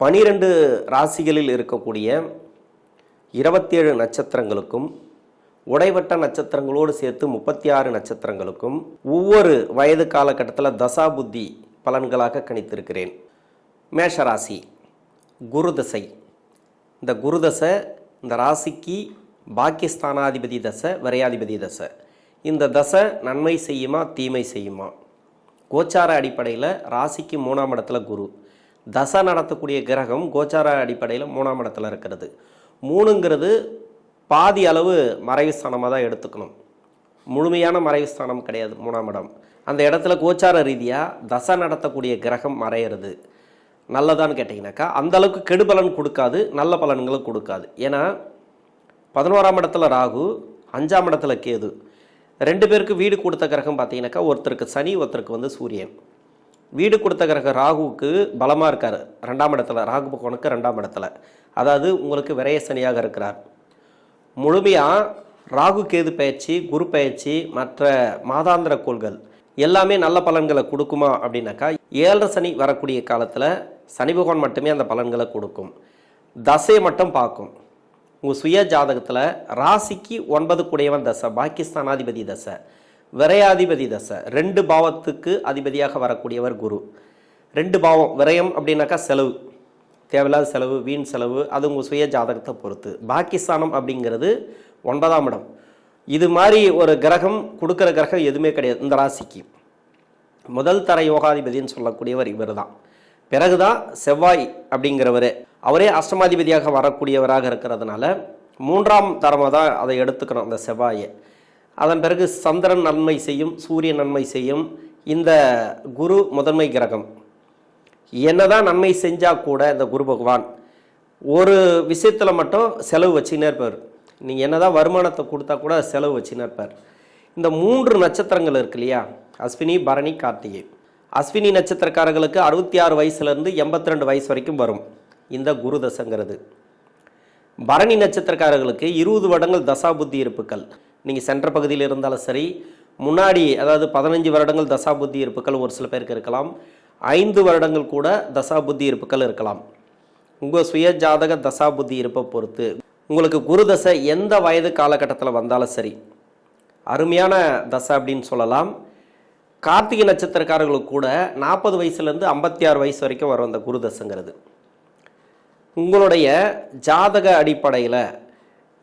பனிரெண்டு ராசிகளில் இருக்கக்கூடிய இருபத்தேழு நட்சத்திரங்களுக்கும் உடைவட்ட நட்சத்திரங்களோடு சேர்த்து முப்பத்தி ஆறு நட்சத்திரங்களுக்கும் ஒவ்வொரு வயது காலகட்டத்தில் தசா புத்தி பலன்களாக கணித்திருக்கிறேன். மேஷராசி குரு தசை. இந்த குருதசை இந்த ராசிக்கு பாக்கியஸ்தானாதிபதி தசை விரையாதிபதி தசை. இந்த தசை நன்மை செய்யுமா தீமை செய்யுமா? கோச்சார அடிப்படையில் ராசிக்கு மூணாம் இடத்துல குரு. தசை நடத்தக்கூடிய கிரகம் கோச்சார அடிப்படையில் மூணாம் இடத்துல இருக்கிறது. மூணுங்கிறது பாதி அளவு மறைவு ஸ்தானமாக தான் எடுத்துக்கணும். முழுமையான மறைவு ஸ்தானம் கிடையாது மூணாம் இடம். அந்த இடத்துல கோச்சார ரீதியாக தசை நடத்தக்கூடிய கிரகம் மறையிறது. நல்லதான்னு கேட்டிங்கனாக்கா அந்தளவுக்கு கெடுபலன் கொடுக்காது நல்ல பலன்களும் கொடுக்காது. ஏன்னா பதினோராம் இடத்துல ராகு அஞ்சாம் இடத்துல கேது. ரெண்டு பேருக்கு வீடு கொடுத்த கிரகம் பார்த்தீங்கன்னாக்கா ஒருத்தருக்கு சனி ஒருத்தருக்கு வந்து சூரியன். வீடு கொடுத்த கிரக ராகுவுக்கு பலமாக இருக்கார். ரெண்டாம் இடத்துல ராகு பகவானுக்கு ரெண்டாம் இடத்துல. அதாவது உங்களுக்கு விரைய சனியாக இருக்கிறார். முழுமையாக ராகு கேது பயிற்சி குரு பயிற்சி மற்ற மாதாந்திர கோள்கள் எல்லாமே நல்ல பலன்களை கொடுக்குமா அப்படின்னாக்கா ஏழரை சனி வரக்கூடிய காலத்தில் சனி பகவான் மட்டுமே அந்த பலன்களை கொடுக்கும். தசையை மட்டும் பார்க்கும். உங்கள் சுய ஜாதகத்தில் ராசிக்கு ஒன்பது குடையவன் தசை பாகிஸ்தானாதிபதி தசை. விரையாதிபதி தசை. ரெண்டு பாவத்துக்கு அதிபதியாக வரக்கூடியவர் குரு. ரெண்டு பாவம் விரயம் அப்படின்னாக்கா செலவு. தேவையில்லாத செலவு வீண் செலவு அது உங்கள் சுய ஜாதகத்தை பொறுத்து. பாக்கிஸ்தானம் அப்படிங்கிறது ஒன்பதாம் இடம். இது மாதிரி ஒரு கிரகம் கொடுக்குற கிரகம் எதுவுமே கிடையாது இந்த ராசிக்கு. முதல் தர யோகாதிபதின்னு சொல்லக்கூடியவர் இவர் தான் பிறகுதான் செவ்வாய் அப்படிங்கிறவர். அவரே அஷ்டமாதிபதியாக வரக்கூடியவராக இருக்கிறதுனால மூன்றாம் தரமாக தான் அதை எடுத்துக்கணும் அந்த செவ்வாயை. அதன் பிறகு சந்திரன் நன்மை செய்யும் சூரியன் நன்மை செய்யும். இந்த குரு முதன்மை கிரகம். என்னதான் நன்மை செஞ்சால் கூட இந்த குரு பகவான் ஒரு விஷயத்தில் மட்டும் செலவு வச்சுன்னே இருப்பார். நீங்கள் என்னதான் வருமானத்தை கொடுத்தா கூட செலவு வச்சுன்னே இருப்பார். இந்த மூன்று நட்சத்திரங்கள் இருக்கு இல்லையா? அஸ்வினி பரணி கார்த்திகை. அஸ்வினி நட்சத்திரக்காரர்களுக்கு அறுபத்தி ஆறு வயசுலேருந்து எண்பத்தி ரெண்டு வயசு வரைக்கும் வரும் இந்த குரு தசங்கிறது. பரணி நட்சத்திரக்காரர்களுக்கு இருபது வருடங்கள் தசாபுத்தி இருப்புக்கள். நீங்கள் சென்ற பகுதியில் இருந்தாலும் சரி முன்னாடி அதாவது பதினஞ்சு வருடங்கள் தசாபுத்தி இருப்புக்கள் ஒரு சில பேருக்கு இருக்கலாம். ஐந்து வருடங்கள் கூட தசாபுத்தி இருப்புக்கள் இருக்கலாம். உங்கள் சுய ஜாதக தசாபுத்தி இருப்பை பொறுத்து உங்களுக்கு குரு தசை எந்த வயது காலகட்டத்தில் வந்தாலும் சரி அருமையான தசை அப்படின்னு சொல்லலாம். கார்த்திகை நட்சத்திரக்காரர்களுக்கு கூட நாற்பது வயசுலேருந்து ஐம்பத்தி ஆறு வயசு வரைக்கும் வரும் அந்த குரு தசைங்கிறது. உங்களுடைய ஜாதக அடிப்படையில்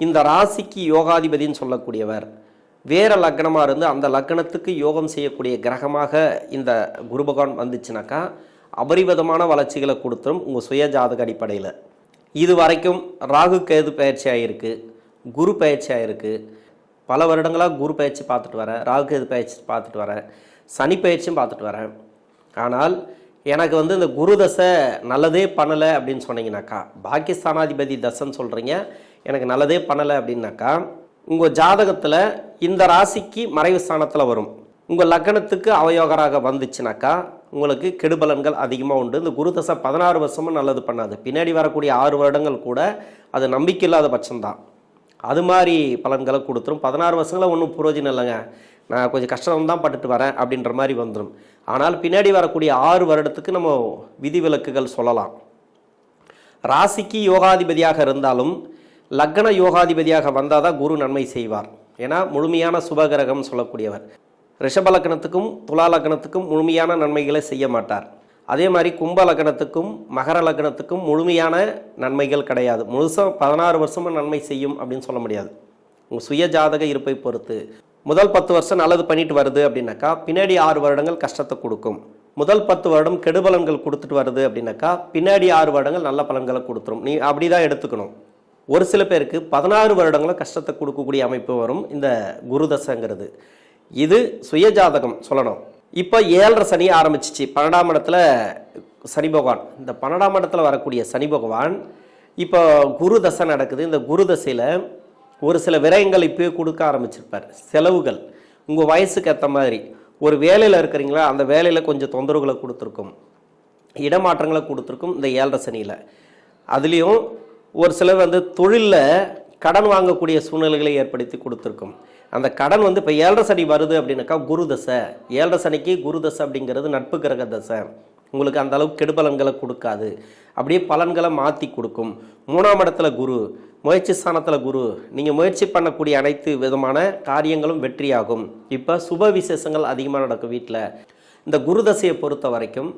இந்த ராசிக்கு யோகாதிபதின்னு சொல்லக்கூடியவர். வேற லக்னமாக இருந்து அந்த லக்னத்துக்கு யோகம் செய்யக்கூடிய கிரகமாக இந்த குரு பகவான் வந்துச்சுனாக்கா அபரிவிதமான வளர்ச்சிகளை கொடுத்துரும் உங்கள் சுய ஜாதக அடிப்படையில். இது வரைக்கும் ராகு கேது பயிற்சி ஆகிருக்கு குரு பயிற்சி ஆகிருக்கு பல வருடங்களாக குரு பயிற்சி பார்த்துட்டு வரேன் ராகு கேது பயிற்சி பார்த்துட்டு வரேன் சனி பயிற்சியும் பார்த்துட்டு வரேன். ஆனால் எனக்கு வந்து இந்த குரு தசை நல்லதே பண்ணலை அப்படின்னு சொன்னீங்கன்னாக்கா பாகிஸ்தானாதிபதி தசைன்னு சொல்கிறீங்க எனக்கு நல்லதே பண்ணலை அப்படின்னாக்கா உங்கள் ஜாதகத்தில் இந்த ராசிக்கு மறைவு ஸ்தானத்தில் வரும். உங்கள் லக்னத்துக்கு அவயோகராக வந்துச்சுனாக்கா உங்களுக்கு கெடுபலன்கள் அதிகமாக உண்டு. இந்த குரு தசை பதினாறு வருஷமும் நல்லது பண்ணாது. பின்னாடி வரக்கூடிய ஆறு வருடங்கள் கூட அது நம்பிக்கை இல்லாத பட்சம்தான். அது மாதிரி பலன்களை கொடுத்துரும். பதினாறு வருஷங்களை ஒன்றும் புரோஜனம் இல்லைங்க. நான் கொஞ்சம் கஷ்டம் தான் பட்டுட்டு வரேன் அப்படின்ற மாதிரி வந்துடும் ஆனால் பின்னாடி வரக்கூடிய ஆறு வருடத்துக்கு நம்ம விதிவிலக்குகள் சொல்லலாம். ராசிக்கு யோகாதிபதியாக இருந்தாலும் லக்ன யோகாதிபதியாக வந்தால் தான் குரு நன்மை செய்வார். ஏன்னா முழுமையான சுபகிரகம் சொல்லக்கூடியவர். ரிஷப லக்னத்துக்கும் துலா லக்னத்துக்கும் முழுமையான நன்மைகளை செய்ய மாட்டார். அதே மாதிரி கும்ப லக்னத்துக்கும் மகர லக்னத்துக்கும் முழுமையான நன்மைகள் கிடையாது. முழுசாக பதினாறு வருஷமும் நன்மை செய்யும் அப்படின்னு சொல்ல முடியாது. உங்கள் சுய ஜாதக இருப்பை பொறுத்து. முதல் பத்து வருஷம் நல்லது பண்ணிட்டு வருது அப்படின்னாக்கா பின்னாடி ஆறு வருடங்கள் கஷ்டத்தை கொடுக்கும். முதல் பத்து வருடம் கெடுபலன்கள் கொடுத்துட்டு வருது அப்படின்னாக்கா பின்னாடி ஆறு வருடங்கள் நல்ல பலன்களை கொடுத்துரும். நீ அப்படி தான் எடுத்துக்கணும். ஒரு சில பேருக்கு பதினாறு வருடங்களும் கஷ்டத்தை கொடுக்கக்கூடிய அமைப்பு வரும் இந்த குருதசைங்கிறது. இது சுயஜாதகம் சொல்லணும். இப்போ ஏழரை சனி ஆரம்பிச்சிச்சு. பன்னெண்டாம் இடத்துல சனி பகவான். இந்த பன்னெண்டாம் இடத்துல வரக்கூடிய சனி பகவான் இப்போ குரு தசை நடக்குது. இந்த குரு தசையில் ஒரு சில விரயங்கள் இப்போயே கொடுக்க ஆரம்பிச்சிருப்பார். செலவுகள். உங்கள் வயசுக்கு ஏற்ற மாதிரி. ஒரு வேலையில் இருக்கிறீங்களா? அந்த வேலையில் கொஞ்சம் தொந்தரவுகளை கொடுத்துருக்கும். இடமாற்றங்களை கொடுத்துருக்கும் இந்த ஏழரை சனியில். அதுலேயும் ஒரு சிலர் வந்து தொழிலில் கடன் வாங்கக்கூடிய சூழ்நிலைகளை ஏற்படுத்தி கொடுத்துருக்கும். அந்த கடன் வந்து இப்போ ஏழரை சனி வருது அப்படின்னாக்கா குரு தசை. ஏழரை சனிக்கு குரு தசை அப்படிங்கிறது நட்பு கிரக தசை. உங்களுக்கு அந்த அளவுக்கு கெடுபலன்களை கொடுக்காது. அப்படியே பலன்களை மாற்றி கொடுக்கும். மூணாம் இடத்துல குரு முயற்சி ஸ்தானத்தில் குரு. நீங்கள் முயற்சி பண்ணக்கூடிய அனைத்து விதமான காரியங்களும் வெற்றியாகும். இப்போ சுப விசேஷங்கள் அதிகமாக நடக்கும் வீட்டில் இந்த குரு தசையை பொறுத்த வரைக்கும்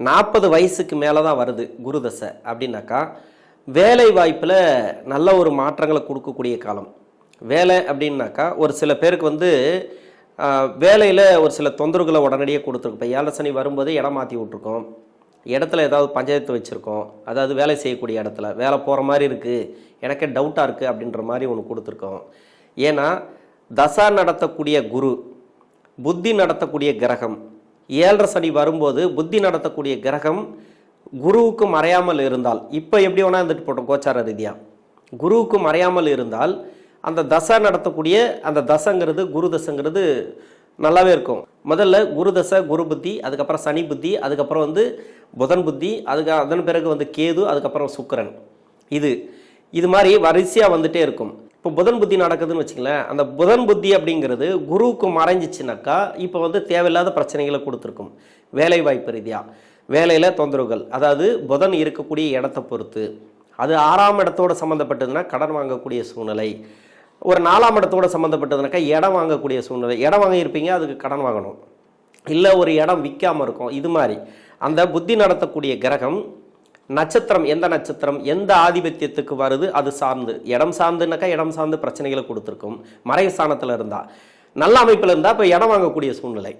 நாற்பது வயசுக்கு மேலே தான் வருது குரு தசை அப்படின்னாக்கா வேலை வாய்ப்பில் நல்ல ஒரு மாற்றங்களை கொடுக்கக்கூடிய காலம். வேலை அப்படின்னாக்கா ஒரு சில பேருக்கு வந்து வேலையில் ஒரு சில தொந்தரவுகளை உடனடியாக கொடுத்துருக்கோம். இப்போ ஏழரை சனி வரும்போது இடம் மாற்றி விட்ருக்கோம் இடத்துல ஏதாவது பஞ்சாயத்து வச்சுருக்கோம். அதாவது வேலை செய்யக்கூடிய இடத்துல வேலை போகிற மாதிரி இருக்குது எனக்கே டவுட்டாக இருக்குது அப்படின்ற மாதிரி ஒன்று கொடுத்துருக்கோம். ஏன்னா தசா நடத்தக்கூடிய குரு புத்தி நடத்தக்கூடிய கிரகம். ஏழரை சனி வரும்போது புத்தி நடத்தக்கூடிய கிரகம் குருவுக்கு மறையாமல் இருந்தால் இப்போ எப்படி வேணா இருந்துட்டு போட்டோம் கோச்சார ரீதியாக குருவுக்கு மறையாமல் இருந்தால் அந்த தசை நடத்தக்கூடிய அந்த தசைங்கிறது குரு தசைங்கிறது நல்லாவே இருக்கும். முதல்ல குரு தசை குரு புத்தி அதுக்கப்புறம் சனி புத்தி அதுக்கப்புறம் வந்து புதன் புத்தி அதுக்கு அதன் பிறகு வந்து கேது அதுக்கப்புறம் சுக்கரன். இது இது மாதிரி வரிசையாக வந்துட்டே இருக்கும். இப்போ புதன் புத்தி நடக்குதுன்னு வச்சுங்களேன் அந்த புதன் புத்தி அப்படிங்கிறது குருவுக்கு மறைஞ்சிச்சுனாக்கா இப்போ வந்து தேவையில்லாத பிரச்சனைகளை கொடுத்துருக்கும். வேலை வாய்ப்பு ரீதியாக வேலையில் தொந்தரவுகள். அதாவது புதன் இருக்கக்கூடிய இடத்தை பொறுத்து. அது ஆறாம் இடத்தோட சம்மந்தப்பட்டதுன்னா கடன் வாங்கக்கூடிய சூழ்நிலை. ஒரு நாலாம் இடத்தோட சம்மந்தப்பட்டதுனாக்கா இடம் வாங்கக்கூடிய சூழ்நிலை. இடம் வாங்கியிருப்பீங்க அதுக்கு கடன் வாங்கணும். இல்லை ஒரு இடம் விற்காமல் இருக்கும். இது மாதிரி. அந்த புத்தி நடத்தக்கூடிய கிரகம் நட்சத்திரம் எந்த நட்சத்திரம் எந்த ஆதிபத்தியத்துக்கு வருது அது சார்ந்து. இடம் சார்ந்துனாக்கா இடம் சார்ந்து பிரச்சனைகளை கொடுத்துருக்கும். மறைவு ஸ்தானத்தில் இருந்தால் நல்ல அமைப்பில் இருந்தால் இப்போ இடம் வாங்கக்கூடிய சூழ்நிலை.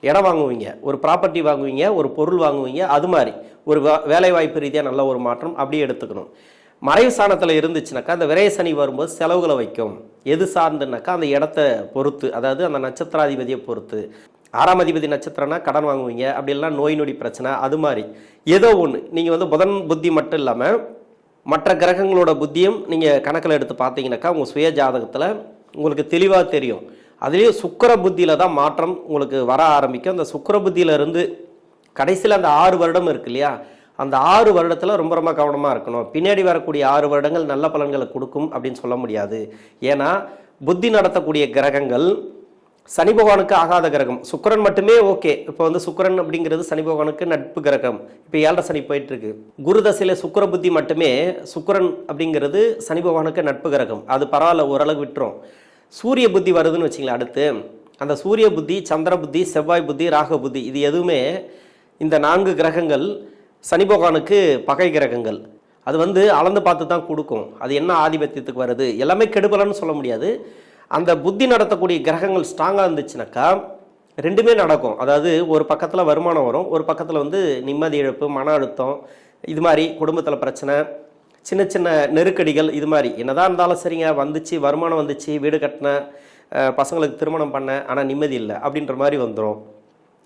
இடம் வாங்குவீங்க ஒரு ப்ராப்பர்ட்டி வாங்குவீங்க ஒரு பொருள் வாங்குவீங்க அது மாதிரி. ஒரு வே- வேலை வாய்ப்பு ரீதியாக நல்ல ஒரு மாற்றம் அப்படியே எடுத்துக்கணும். மறைவு சாணத்தில் இருந்துச்சுனாக்கா அந்த விரைய சனி வரும்போது செலவுகளை வைக்கும். எது சார்ந்துனாக்கா அந்த இடத்த பொறுத்து அதாவது அந்த நட்சத்திராதிபதியை பொறுத்து. ஆறாம் அதிபதி நட்சத்திரம்னா கடன் வாங்குவீங்க அப்படி இல்லைன்னா நோய் நொடி பிரச்சனை அது மாதிரி. ஏதோ ஒன்று நீங்கள் வந்து புதன் புத்தி மட்டும் இல்லாமல் மற்ற கிரகங்களோட புத்தியும் நீங்கள் கணக்கில் எடுத்து பார்த்தீங்கன்னாக்கா உங்கள் சுய ஜாதகத்தில் உங்களுக்கு தெளிவாக தெரியும். அதுலேயும் சுக்கிர புத்தியில் தான் மாற்றம் உங்களுக்கு வர ஆரம்பிக்கும். அந்த சுக்கிர புத்தியிலிருந்து கடைசியில் அந்த ஆறு வருடம் இருக்கு இல்லையா? அந்த ஆறு வருடத்தில் ரொம்ப ரொம்ப கவனமாக இருக்கணும். பின்னாடி வரக்கூடிய ஆறு வருடங்கள் நல்ல பலன்களை கொடுக்கும் அப்படின்னு சொல்ல முடியாது. ஏன்னா புத்தி நடத்தக்கூடிய கிரகங்கள் சனி பகவானுக்கு ஆகாத கிரகம். சுக்கிரன் மட்டுமே ஓகே. இப்போ வந்து சுக்கிரன் அப்படிங்கிறது சனி பகவானுக்கு நட்பு கிரகம். இப்போ ஏழரை சனி போயிட்டு இருக்கு குரு தசையில சுக்கிர புத்தி மட்டுமே சுக்கிரன் அப்படிங்கிறது சனி பகவானுக்கு நட்பு கிரகம். அது பரவாயில்ல ஓரளவு விட்டுரும். சூரிய புத்தி வருதுன்னு வச்சிங்களேன் அடுத்து. அந்த சூரிய புத்தி சந்திர புத்தி செவ்வாய் புத்தி ராக புத்தி இது எதுவுமே இந்த நான்கு கிரகங்கள் சனி பகவானுக்கு பகை கிரகங்கள். அது வந்து அளந்து பார்த்து தான் கொடுக்கும். அது என்ன ஆதிபத்தியத்துக்கு வருது? எல்லாமே கெடுபலன்னு சொல்ல முடியாது. அந்த புத்தி நடத்தக்கூடிய கிரகங்கள் ஸ்ட்ராங்காக இருந்துச்சுனாக்கா ரெண்டுமே நடக்கும். அதாவது ஒரு பக்கத்தில் வருமானம் வரும் ஒரு பக்கத்தில் வந்து நிம்மதி இழப்பு மன அழுத்தம் இது மாதிரி குடும்பத்தில் பிரச்சனை சின்ன சின்ன நெருக்கடிகள் இது மாதிரி. என்னதான் இருந்தாலும் சரிங்க வந்துச்சு வருமானம் வந்துச்சு வீடு கட்டினேன் பசங்களுக்கு திருமணம் பண்ணேன் ஆனால் நிம்மதி இல்லை அப்படின்ற மாதிரி வந்துடும்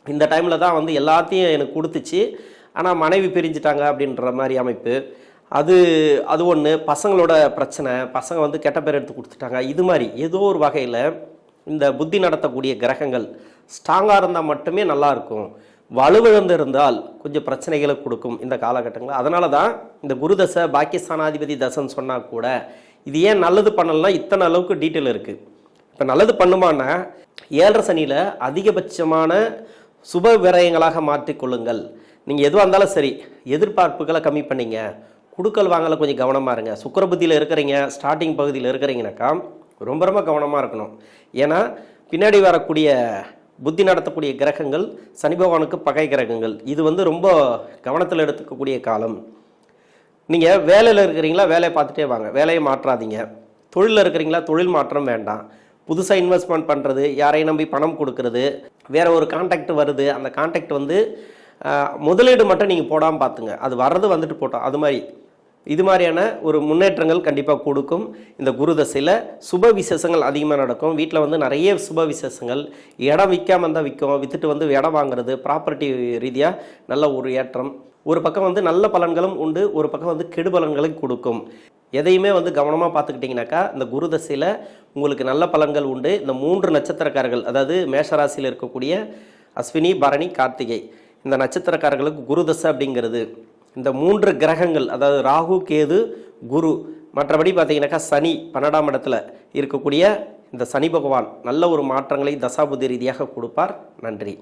இந்த டைமில் தான் வந்து எல்லாத்தையும் எனக்கு கொடுத்துச்சு. ஆனால் மனைவி பிரிஞ்சிட்டாங்க அப்படின்ற மாதிரி அமைப்பு. அது அது ஒன்று பசங்களோட பிரச்சனை. பசங்க வந்து கெட்ட பேர் எடுத்து கொடுத்துட்டாங்க. இது மாதிரி ஏதோ ஒரு வகையில் இந்த புத்தி நடத்தக்கூடிய கிரகங்கள் ஸ்ட்ராங்காக இருந்தால் மட்டுமே நல்லா வலுவிழந்திருந்தால் வலுவிழந்து இருந்தால் கொஞ்சம் பிரச்சனைகளை கொடுக்கும் இந்த காலகட்டங்களில். அதனால தான் இந்த குரு தசை பாகிஸ்தானாதிபதி தசைன்னு சொன்னால் கூட இது ஏன் நல்லது பண்ணலன்னா இத்தனை அளவுக்கு டீட்டெயில் இருக்குது இப்போ நல்லது பண்ணுமானா ஏழரை சனியில் அதிகபட்சமான சுப விரயங்களாக மாற்றிக்கொள்ளுங்கள் நீங்கள் எதுவாக இருந்தாலும் சரி எதிர்பார்ப்புகளை கம்மி பண்ணீங்க. குடுக்கல் வாங்கலை கொஞ்சம் கவனமாக இருங்க. சுக்கரபுத்தியில் இருக்கிறீங்க ஸ்டார்டிங் பகுதியில் இருக்கிறீங்கனாக்கா ரொம்ப ரொம்ப கவனமாக இருக்கணும். ஏன்னா பின்னாடி வரக்கூடிய புத்தி நடத்தக்கூடிய கிரகங்கள் சனி பகவானுக்கு பகை கிரகங்கள். இது வந்து ரொம்ப கவனத்தில் எடுத்துக்கக்கூடிய காலம். நீங்கள் வேலையில் இருக்கிறீங்களா வேலையை பார்த்துட்டே வாங்க. வேலையை மாற்றாதீங்க. தொழிலில் இருக்கிறீங்களா தொழில் மாற்றம் வேண்டாம். புதுசாக இன்வெஸ்ட்மெண்ட் பண்ணுறது யாரையும் நம்பி பணம் கொடுக்கறது வேறு ஒரு கான்டாக்ட் வருது. அந்த கான்டாக்ட் வந்து முதலீடு மட்டும் நீங்கள் போடாமல் பார்த்துங்க. அது வர்றது வந்துட்டு போட்டோம். அது மாதிரி. இது மாதிரியான ஒரு முன்னேற்றங்கள் கண்டிப்பாக கொடுக்கும். இந்த குரு தசையில் சுப விசேஷங்கள் அதிகமாக நடக்கும். வீட்டில் வந்து நிறைய சுப விசேஷங்கள். இடம் விற்காம இருந்தால் விற்கும். விற்றுட்டு வந்து இடம் வாங்குறது ப்ராப்பர்ட்டி ரீதியாக நல்ல ஒரு ஏற்றம். ஒரு பக்கம் வந்து நல்ல பலன்களும் உண்டு. ஒரு பக்கம் வந்து கெடு பலன்களையும் கொடுக்கும். எதையுமே வந்து கவனமாக பார்த்துக்கிட்டிங்கனாக்கா இந்த குரு தசையில் உங்களுக்கு நல்ல பலன்கள் உண்டு. இந்த மூன்று நட்சத்திரக்காரர்கள் அதாவது மேஷராசியில் இருக்கக்கூடிய அஸ்வினி பரணி கார்த்திகை. இந்த நட்சத்திரக்காரர்களுக்கு குருதசை அப்படிங்கிறது இந்த மூன்று கிரகங்கள் அதாவது ராகு கேது குரு மற்றபடி பார்த்தீங்கன்னாக்கா சனி பன்னெண்டாம் இடத்துல இருக்கக்கூடிய இந்த சனி பகவான் நல்ல ஒரு மாற்றங்களை தசாபுதி ரீதியாக கொடுப்பார். நன்றி.